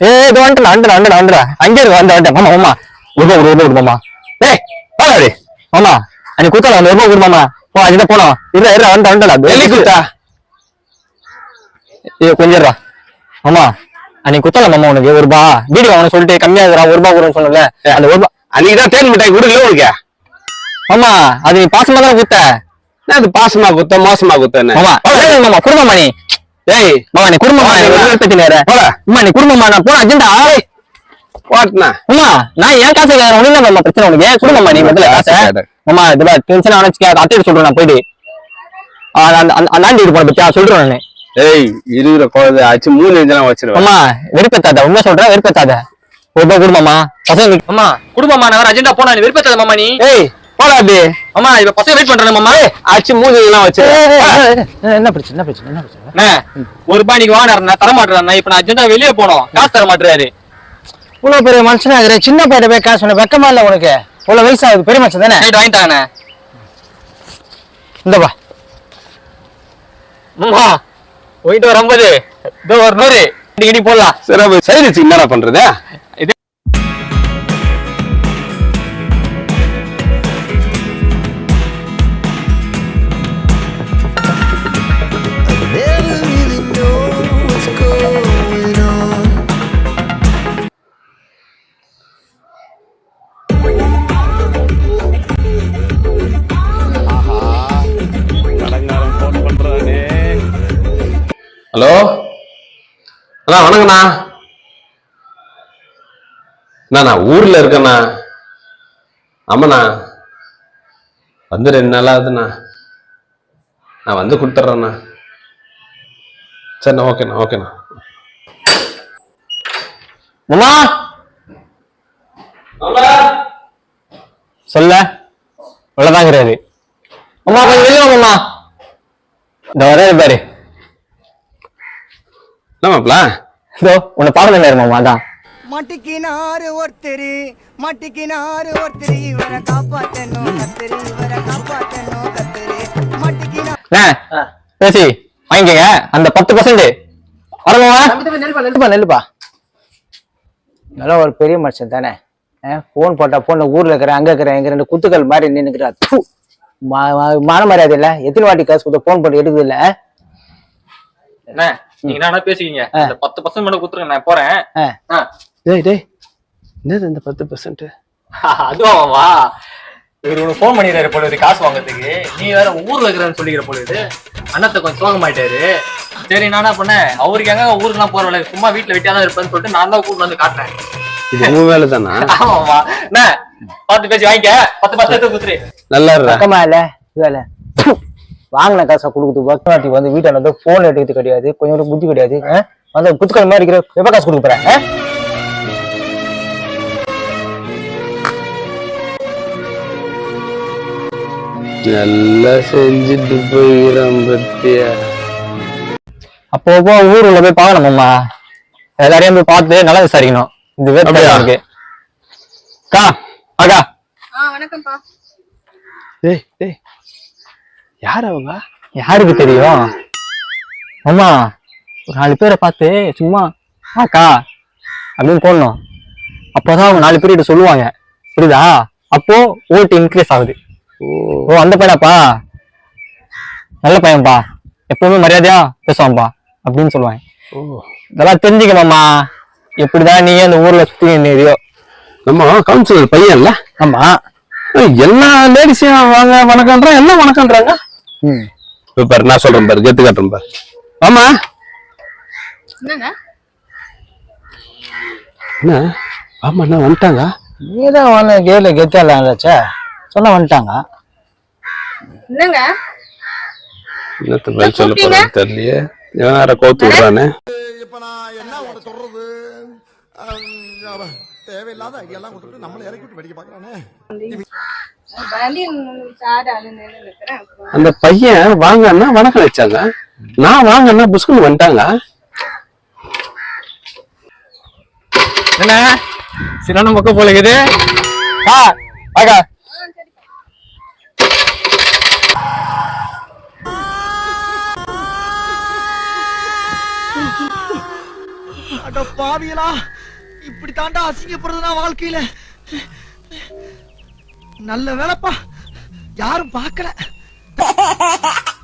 ஏ இது வந்துட்டு வந்துடா வந்துடா வந்துடா அங்கே இருக்கு வந்து வந்துட்டேன் மாமா மாமா. ரூபா ஒரு ரூபா கொடுமாமா ஏய் பாடி மாமா அன்னைக்கு குத்தல அந்த ரூபா கொடுமாமா போ அதுதான் போனோம் இருடா இருடா வந்து வந்துடா எள்ளி குத்தா ஏ கொஞ்சம் இருடா மாமா அன்னைக்கு குத்தல மாமா உனக்கு. ஒரு ரூபா வீடு வாங்கணும் சொல்லிட்டு கம்மியா இருக்குடா ஒரு ரூபா கொடுன்னு சொன்னல அந்த ஒரு ரூபா அன்னைக்கு தான் தேன் மிட்டாய் கொடுக்கல உனக்கு? மாமா அது நீ பாசமா தானே குத்த அது பாசமா குத்த மோசமா குத்தன்னு மாமா மாமா குடும்பமா நீ ஏய் மாமா நீ குடும்பமா நேர போடா. அம்மா நீ குடும்பமா நான் போன அஜெண்டா போட்டுனா அம்மா நான் ஏன் காசு கேட்கறேன்? ஒண்ணு மாமா பிரச்சனை உனக்கு. ஏன் குடும்பமா நீ முதல்ல காசு? காசை கேட்டேன். மாமா இதுல டென்ஷன் ஆனச்சுக்க அத்தை சொல்றேன் நான் போயிட்டு. அந்த ஆண்டி போன பத்தியா? சொல்றேன் நானு. ஏய் இருக்கிற குழந்தை ஆச்சு மூணு நெஞ்செல்லாம் வச்சிருவேன். அம்மா வெறுப்பேத்தாத. உண்மை சொல்றேன் வெறுப்பேத்தாத. ரூபாய் குடும்பமா? பசங்க அம்மா குடும்பமா நான் அஜெண்டா போனா நீ வெறுப்பேத்தாத மாமா நீ. ஏய் போடா அப்படி. அம்மா இப்ப பசங்க வெயிட் பண்றேன் மாமா. ஆச்சு மூணு எல்லாம் வச்சிருவேன் என்ன பிரச்சனை என்ன பிரச்சனை என்ன பிரச்சனை? அண்ணே, ஒரு ரூபாய் நீங்க வாங்கினா தர மாட்டேன் இப்ப நான் அஜெண்டா வெளியே போனோம் காசு தர மாட்டேறாரு. இவ்வளவு பெரிய மனுஷனா இருக்கிற. சின்ன பையன் போய் காசு சொன்ன வெக்கமா இல்ல உனக்கு? இவ்வளவு வயசாகுது பெரிய மனுஷன் தானே? நைட் வாங்கிட்டாங்கண்ணே இந்தப்பா அம்மா போயிட்டு வர ஐம்பது இதோ ஒரு நூறு. இடி இடி போடலாம். சரி என்னடா பண்றது? ஹலோ? அண்ணா வணக்கண்ணா நான் ஊர்ல இருக்கேண்ணா. ஆமாண்ணா. வந்து ரெண்டு நாள் ஆகுதுண்ணா. நான் வந்து கொடுத்துட்றேண்ணா. சரிண்ணா ஓகேண்ணா ஓகேண்ணா. மாமா சொல்ல. உள்ளதாங்கிறாரு அம்மா கொஞ்சம் வெளியே மாமா இந்த வரே பாரு. என்ன மாப்பிள? இதோ உன்னை பாடம் நேரம் மாமா அதான் மட்டிக்கினாரு ஒருத்தரு மட்டிக்கினாரு ஒருத்தரு இவரை காப்பாத்தணும் கத்தரு இவரை காப்பாத்தணும் கத்தரு. மட்டிக்கினா அண்ணே, பேசி வாங்கிக்கங்க. அந்த பத்து பர்சன்ட் வரமாவா நெல்லுப்பா நெல்லுப்பா. நல்லா ஒரு பெரிய மனுஷன் தானே. போன் போட்டா போன ஊர்ல இருக்கிறேன் அங்க இருக்கிறேன் எங்க ரெண்டு குத்துக்கள் மாதிரி நின்னுக்கிறா தூ. மா- மா- மான மரியாதை இல்ல. எத்தனை வாட்டி காசு கொடுத்த போன் போட்டு எடுக்குது இல்ல அண்ணே, நீங்க என்ன பேசிக்கீங்க? இந்த பத்து பர்சன்ட் மட்டும் கொடுத்துருங்க நான் போறேன். டேய் டேய். என்னது இந்த பத்து பர்சன்ட் அதுவாமா இவர் உனக்கு ஃபோன் பண்ணிடுறாரு போல இது காசு வாங்குறதுக்கு. நீ வேற ஊர்ல இருக்கிறன்னு சொல்லிக்கிற போல இது அண்ணத்தை கொஞ்சம் சோகமாயிட்டாரு. சரி நான் என்ன பண்ணேன்? அவருக்கு எங்க ஊருக்குலாம் போற வேலை? சும்மா வீட்டுல வெட்டியா தான் இருப்பேன்னு சொல்லிட்டு நான் தான் கூட்டு வந்து காட்டுறேன். இது உன் வேலை தானா ஆமாமா என்ன? பார்த்து பேசி வாங்கிக்க. பத்து பத்து எடுத்து குத்துரு நல்லா இருடா. பக்கமா இல்ல? வேலை. வாங்கின காசை கொடுக்குது. பக்கமாட்டி வந்து வீட்டை வந்து போன் எடுக்கிறது கிடையாது. கொஞ்சம் கூட புத்தி கிடையாது? வந்து குத்துக்கள் மாதிரி இருக்கிற எப்ப காசு கொடுக்க போறேன் ஆ? நல்லா செஞ்சுட்டு போயிடும் பத்தியா? அப்போ போ ஊருல போய் பார்க்கணுமாம்மா எல்லாரையும் போய் பார்த்து நல்லா விசாரிக்கணும். இது வேற? இருக்கு அக்கா அக்கா. ஆ வணக்கம்ப்பா. டேய் டேய் யார் அவங்க யாருக்கு தெரியும்? அம்மா ஒரு நாலு பேரை பார்த்து சும்மா அக்கா அப்படின்னு போடணும். அப்போதான் அவங்க நாலு பேர்கிட்ட சொல்லுவாங்க. புரியுதா? அப்போ ஓட்டு இன்க்ரீஸ் ஆகுது. ஓ. அந்த பையனாப்பா? நல்ல பையன்பா. எப்பவுமே மரியாதையா பேசுவான்பா அப்படின்னு சொல்லுவாங்க. இதெல்லாம் தெரிஞ்சுக்கமாம்மா எப்படிதான் நீ அந்த ஊர்ல சுத்தி நிறியோ நம்ம கவுன்சிலர் பையன்ல? ஆமா. எல்லா லேடிஸையும் வாங்க வணக்கம்ன்றான் எல்லாம் வணக்கம்ன்றாங்க? இப்ப பாரு நான் சொல்றேன் பாரு கெத்து காட்டுறேன் பாரு. ஆமா. என்ன? ஆமா என்ன வந்துட்டாங்க? நீதான் வந்து கேட்ல கெத்தாலாச்சா சொன்னா வந்துட்டாங்க. என்னங்க? என்னத்த சொல்ல தெரியலையே. இவன் கோத்து விடுறானே. இப்ப நான் என்ன சொல்றது? தேவையில்லாத கொடுத்துட்டு நம்மளை இறக்கி விட்டு வெடிக்க பாக்குறானே. அந்த பையன் வாங்கன்னா வணக்கம் வச்சாங்க. நான் வாங்கன்னா புஷ்குன்னு வந்துட்டாங்க. என்ன? சின்ன பக்கம் போல இருக்குது. ஆ அக்கா பாவியலா இப்படி தாண்டா அசிங்கப்படுறதுனா வாழ்க்கையில. நல்ல வேலைப்பா. யாரும் பார்க்கல.